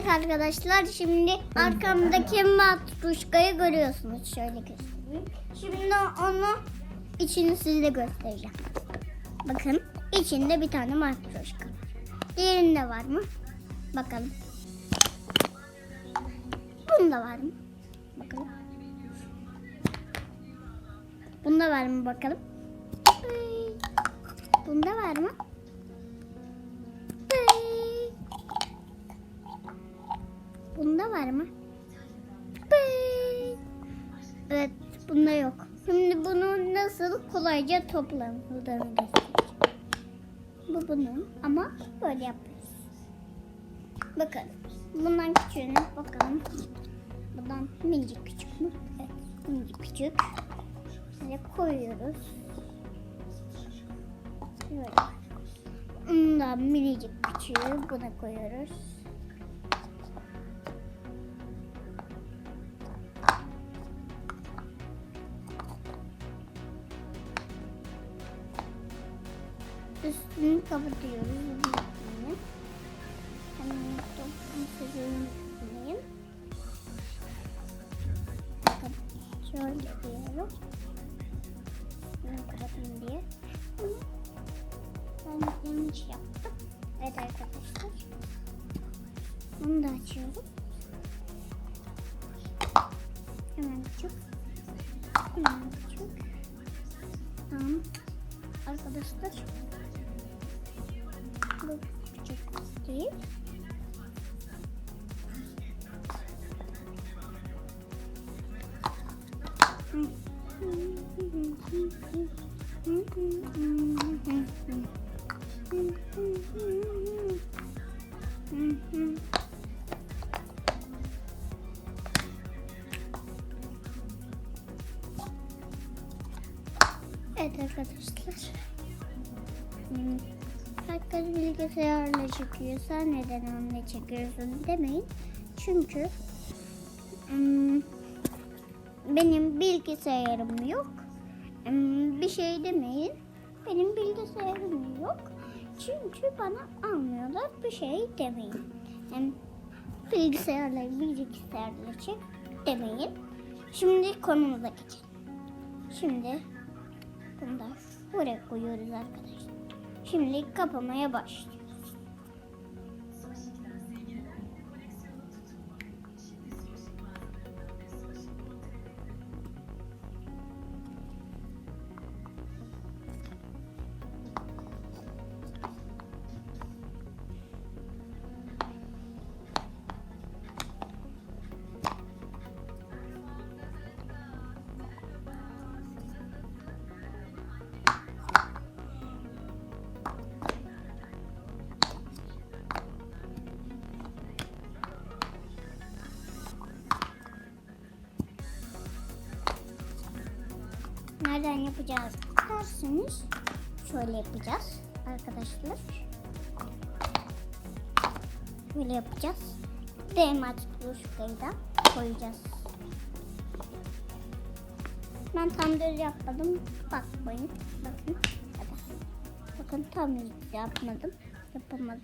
Evet arkadaşlar şimdi arkamdaki matruşkayı görüyorsunuz. Şöyle göstereyim. Şimdi onu içini size göstereceğim. Bakın içinde bir tane matruşka var. Diğerinde var mı? Bakalım. Bunda var mı? Bakalım. Bunda var mı bakalım? Bunda var mı? Var mı? Evet, bunda yok. Şimdi bunu nasıl kolayca toplanıldığını. Bu bunun ama böyle yapıyoruz. Bakın. Bundan küçüğüne bakalım. Bundan minicik küçük mü? Evet, minicik küçük. Böyle koyuyoruz. Böyle. Bundan minicik küçüğü buna koyuyoruz. Üstünü kapatıyoruz. Hemen. Sizi unutmayayım. Bakın şöyle yapıyorum. Bunu kapatayım diye. Ben yanlış yaptım. Evet arkadaşlar. Bunu da açıyorum. Hemen küçük. Hemen küçük. Tamam. Arkadaşlar. Bu küçük değil. Evet arkadaşlar. Hmm, Herkes bilgisayarla çekiyor. Neden onunla çekiyorsun demeyin. Çünkü hmm, benim bilgisayarım yok. Hmm, Bir şey demeyin. Benim bilgisayarım yok. Çünkü bana almıyorlar. Bir şey demeyin. Yani bilgisayarla bilgisayarla çek demeyin. Şimdi konumuza geçelim. Şimdi bunu da buraya koyuyoruz arkadaşlar. Şimdi kapamaya başlıyoruz. Nereden yapacağız derseniz şöyle yapacağız arkadaşlar. Böyle yapacağız. Demat buluşkayı da koyacağız. Ben tam düz yapmadım. Bakmayın. Bakın. Bakın tam düz yapmadım. Yapamadım.